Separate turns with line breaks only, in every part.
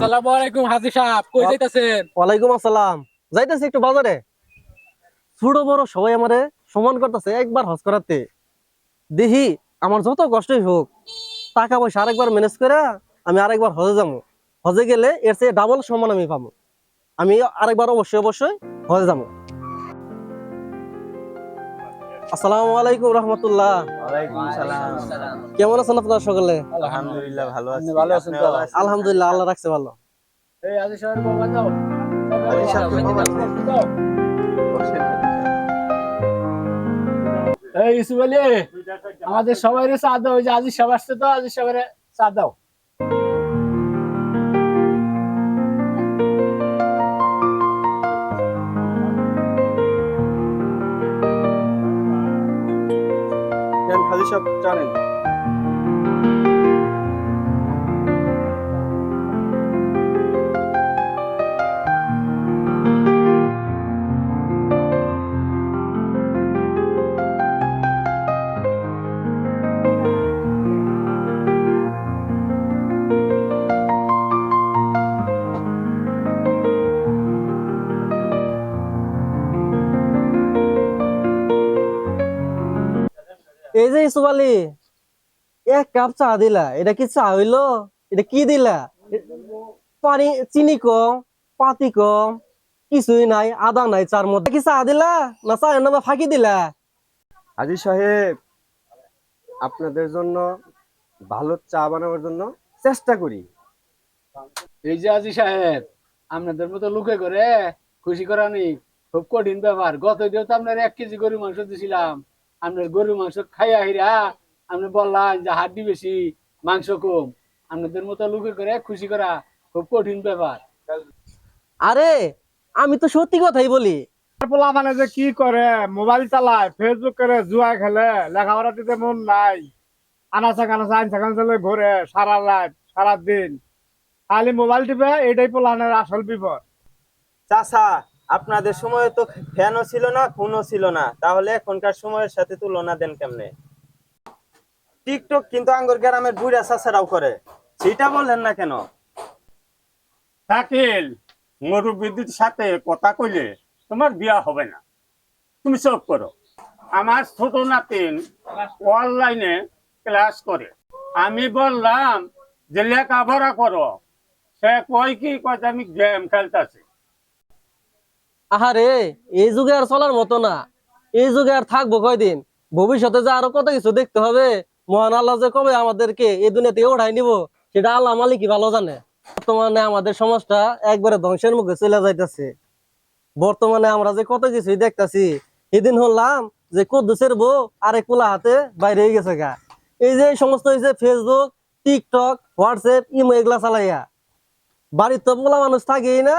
আসসালামু আলাইকুম হাজি সাহেব কই যাইতাছেন?
ওয়ালাইকুম আসসালাম। যাইতাছি একটু বাজারে। ছোট বড় সবাই আমারে সমান করতেছে একবার হজ করাতে। দেখি আমার যত কষ্টই হোক টাকা পয়সা আরেকবার ম্যানেজ করে আমি আরেকবার হজে যাব। হজে গেলে এর চেয়ে ডাবল সম্মান আমি পাবো। আমি আরেকবার অবশ্যই অবশ্যই হজে যাব। আসসালামু আলাইকুম রহমতুল্লাহ। কেমন আছেন আপনারা সকলে?
আলহামদুলিল্লাহ ভালো আছি।
ভালো আছেন
আপনি
তো?
ভালো আছেন?
আলহামদুলিল্লাহ আল্লাহ রাখছে ভালো।
এই বাবা যাও। এই আমাদের সবাই চা দাও। ওই যে আজি আসছে তো আজি সাহেবের চা দাও।
নেন, হাজি
এই যে ইসুফ আলী এক কাপ চা দিলা এটা কি চা হইল? এটা কি দিলা? পানি চিনি কম পাতি কম কিছুই নাই আদা নাই চার মধ্যে। কি চা দিলা? না চা নামে ফাঁকি দিলা?
হাজি সাহেব আপনাদের জন্য ভালো চা বানাবার জন্য চেষ্টা করি।
এই যে আজি সাহেব আপনাদের মতো লুকে করে খুশি করানি খুব কঠিন ব্যাপার। গত দিন তো আপনার এক কেজি গরু মাংস দিছিলাম। আপনার গরু মাংস খাইয়া হিরা আপনি বললেন যে হাড্ডি বেশি মাংস কম। আপনাদের মতো লুকে করে খুশি করা খুব কঠিন ব্যাপার।
আরে আমি তো সত্যি কথাই বলি।
পোলা মানে যে কি করে মোবাইল চালায় ফেসবুক করে জুয়া খেলে লেখাপড়া দিতে মন নাই। আনাচা কানাচা আনসা কানাচা ঘুরে সারা রাত সারা দিন খালি মোবাইল টিপে এটাই পোলানের আসল বিপদ।
চাচা আপনাদের সময় তো ফ্যানও ছিল না ফোনও ছিল না। তাহলে এখনকার সময়ের সাথে তুলনা দেন কেমনে? টিকটক কিন্তু আঙ্গুর গ্রামের বুড়া চাচারাও করে। সেটা বললেন না কেন?
শাকিল মুরব্বীদের সাথে কথা কইলে তোমার বিয়া হবে না। তুমি চোখ করো। আমার ছোট নাতিন অনলাইনে ক্লাস করে। আমি বললাম, যে লেখাপড়া করো, সে কয় কি কয় আমি গেম খেলতেছি।
আহারে, এই যুগে আর চলার মতো না। এই যুগে আর থাকব কয়দিন? ভবিষ্যতে যে আরও কত কিছু দেখতে হবে, মহান আল্লাহ যে কবে আমাদেরকে এই দুনিয়াতে ওঠাই নিব, সেটা আল্লাহ মালিকই ভালো জানে। বর্তমানে আমাদের সমাজটা একবারে ধ্বংসের মুখে চলে যাইতেছে। বর্তমানে আমরা যে কত কিছুই দেখতাছি এদিন হলাম যে কদ্দুসের বউ আরেক পোলা হাতে বাইরে গেছে গা। এই যে সমস্ত যে ফেসবুক টিকটক হোয়াটসঅ্যাপ ইমো এগুলা চালাইয়া, বাড়ির তো পোলা মানুষ থাকেই না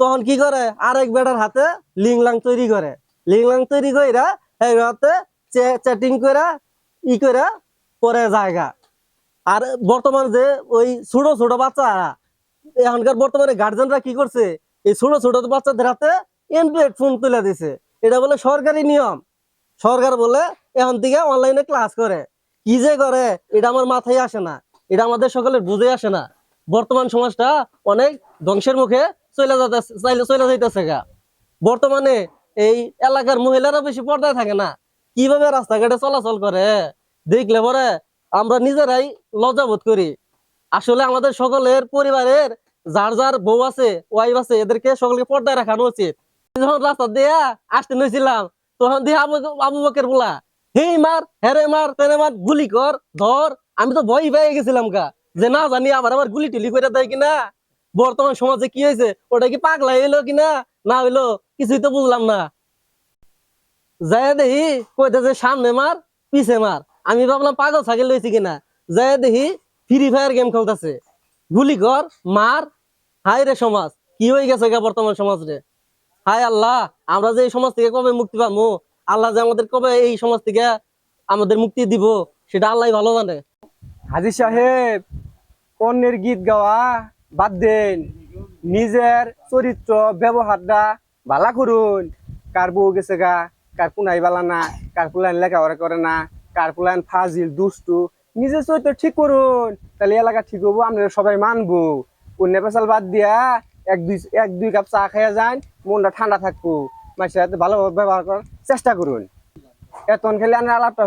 তখন কি করে? আরেক বেটার হাতে লিংলাং তৈরি করে। লিংলাং তৈরি কইরা এই হাতে চ্যাটিং কইরা, ই কইরা পরে জায়গা। আর বর্তমান যে ওই ছোট ছোট বাচ্চারা, এখনকার বর্তমানে গার্জেনরা কি করছে? এই ছোট ছোট বাচ্চাদের হাতে অ্যান্ড্রয়েড ফোন তুলে দিছে। এটা বলে সরকারি নিয়ম। সরকার বলে এখন থেকে অনলাইনে ক্লাস করে। কি যে করে, এটা আমার মাথায় আসে না। এটা আমাদের সকলের বুঝে আসে না। বর্তমান সমাজটা অনেক ধ্বংসের মুখে চলে যাইতেছে চলে যাইতেছে গা। বর্তমানে এই এলাকার মহিলারা বেশি পর্দায় থাকে না। কীভাবে রাস্তাঘাটে চলাচল করে? দেখলে পরে আমরা নিজেরাই লজ্জাবোধ করি। আসলে আমাদের সকলের পরিবারের যার যার বউ আছে ওয়াইফ আছে, এদেরকে সকলকে পর্দায় রাখানো উচিত। যখন রাস্তা দিয়া আসতে নিয়েছিলাম তখন দিয়ে আবু আবু বকের বলা, হে মার হেরে মার তেরে মার, গুলি কর, ধর, আমি তো ভয় পেয়ে গেছিলাম গা। যে না জানি আবার আবার গুলি টুলি করে দেয় কিনা? বর্তমান সমাজে কি হয়েছে? ওটা কি পাগলা হইল কিনা না? হইল, কিছুই তো বুঝলাম না। যাই দেখি কইতে যে সামনে মার, পিছে মার। আমি ভাবলাম পাগল ছাগল লইছি কিনা? যাই দেখি ফ্রি ফায়ার গেম খেলতেছে। গুলি কর, মার। হাই রে সমাজ, কি হয়ে গেছে গা বর্তমান সমাজ রে হাই আল্লাহ, আমরা যে এই সমাজ থেকে কবে মুক্তি পাবো? আল্লাহ যে আমাদের কবে এই সমাজ থেকে আমাদের মুক্তি দিব, সেটা আল্লাহ ভালো জানে।
হাজি সাহেব অন্যের গীত গাওয়া। বাদ দেন। নিজের চরিত্র, ব্যবহারটা ভালা করুন। কার বউ গেছে গা, কার পুনাই বালা না, কার পুলান লেখাপড়া করে না, কার পুলান ফাজিল, দুষ্টু। নিজের চরিত্র ঠিক করুন, তাহলে এলাকা ঠিক হব আপনারা সবাই মানবো।
অন্য পেশাল বাদ দিয়া এক দুই এক দুই কাপ চা খাইয়া যান, মনটা ঠান্ডা থাকব। মানুষের সাথে ভালোভাবে ব্যবহার করার চেষ্টা করুন। এতন খেলে আমি আলাপটা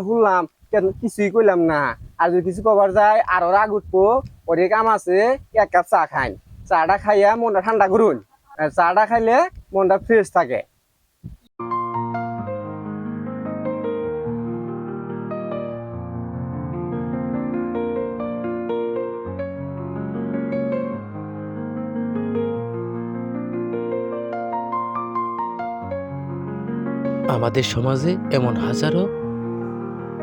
কেন কিছুই কইলাম না। আর যদি কিছু কবার যায়, আরও রাগ উঠবো ওরে কাম আছে, এক কাপ চা খাইন। চাটা খাইয়া মনটা ঠান্ডা করুন। চাটা খাইলে মনটা ফ্রেশ থাকে।
আমাদের সমাজে এমন হাজারো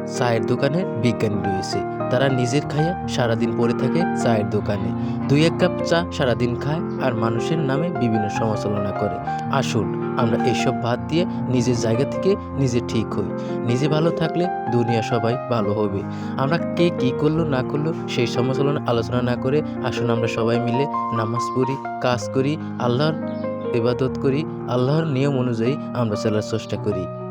চায়ের দোকানে বিজ্ঞানী রয়েছে। তারা নিজের খাইয়া সারাদিন পড়ে থাকে চায়ের দোকানে। দুই এক কাপ চা সারাদিন খায় আর মানুষের নামে বিভিন্ন সমালোচনা করে। আসুন, আমরা এইসব বাদ দিয়ে নিজের জায়গা থেকে নিজে ঠিক হই। নিজে ভালো থাকলে দুনিয়া সবাই ভালো হবে। আমরা কে কি করল, না করল সেই সমালোচনা, আলোচনা না করে আসুন আমরা সবাই মিলে নামাজ পড়ি, কাজ করি, আল্লাহর ইবাদত করি, আল্লাহর নিয়ম অনুযায়ী আমরা চলার চেষ্টা করি।